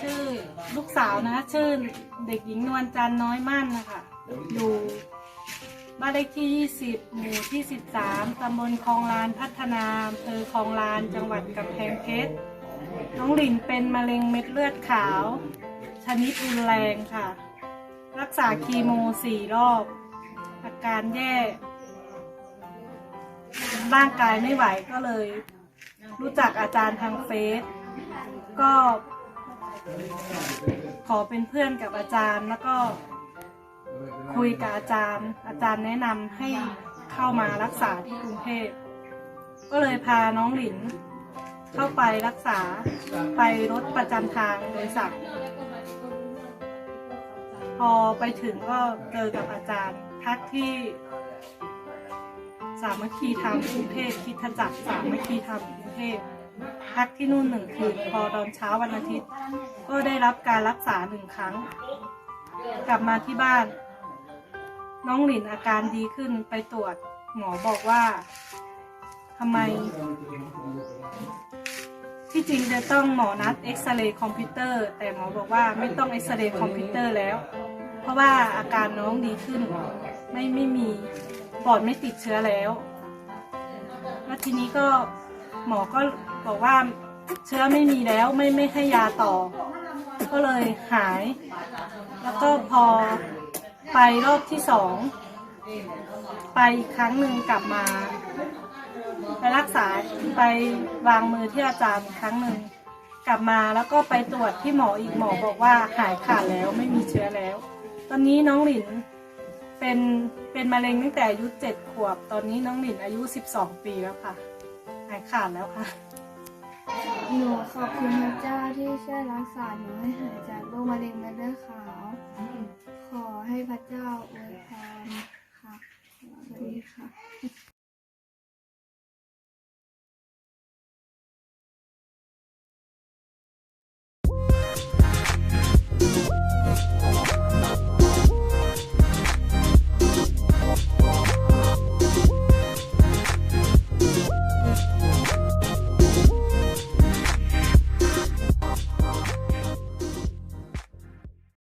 ชื่อลูกสาวนะ ชื่อเด็กหญิงนวลจันทร์น้อยมั่นนะคะ อยู่บ้านเลขที่ 20 หมู่ที่ 13 ตำบลคลองลานพัฒนาอำเภอคลองลานจังหวัดกำแพงเพชร น้องหลินเป็นมะเร็งเม็ดเลือดขาว ชนิดรุนแรงค่ะ รักษาคีโมสี่รอบ อาการแย่ ร่างกายไม่ไหวก็เลย รู้จักอาจารย์ทางเฟซ ก็ขอเป็นเพื่อนกับอาจารย์ แล้วก็คุยกับอาจารย์ อาจารย์แนะนำให้เข้ามารักษาที่กรุงเทพก็เลยพาน้องหลิน เข้าไปรักษาไปรถประจำทางโดยสัตว์พอไปถึงก็เจอกับอาจารย์ทักที่สามัคคีธรรมกรุงเทพคริดจักรสามัคคีธรรมกรุงเทพ พักที่นู่นหนึ่งคืน พอตอนเช้าวันอาทิตย์ ก็ได้รับการรักษาหนึ่งครั้ง กลับมาที่บ้าน น้องหลินอาการดีขึ้นไปตรวจ หมอบอกว่าทำไม ที่จริงจะต้องหมอนัดเอ็กซเรย์คอมพิวเตอร์ แต่หมอบอกว่าไม่ต้องเอ็กซเรย์คอมพิวเตอร์แล้ว เพราะว่าอาการน้องดีขึ้น ไม่ไม่มีปอดไม่ติดเชื้อแล้ว แล้วทีนี้ก็หมอก็ บอกว่าเชื้อไม่มีแล้วไม่ไม่ให้ยาต่อ ก็เลยหาย แล้วก็พอไปรอบที่สองไปอีกครั้งหนึ่งกลับมา ไปรักษาไปวางมือที่อาจารย์ครั้งหนึ่งกลับมาแล้วก็ไปตรวจที่หมออีกหมอบอกว่าหายขาดแล้วไม่มีเชื้อแล้ว ตอนนี้น้องหลินเป็นเป็นมะเร็งตั้งแต่อายุเจ็ดขวบ ตอนนี้น้องหลินอายุสิบสองปีแล้วค่ะ หายขาดแล้วค่ะ หนูขอบคุณพระเจ้าที่ช่วยรักษาหนูให้หายจากโรคมะเร็งเม็ดเลือดขาว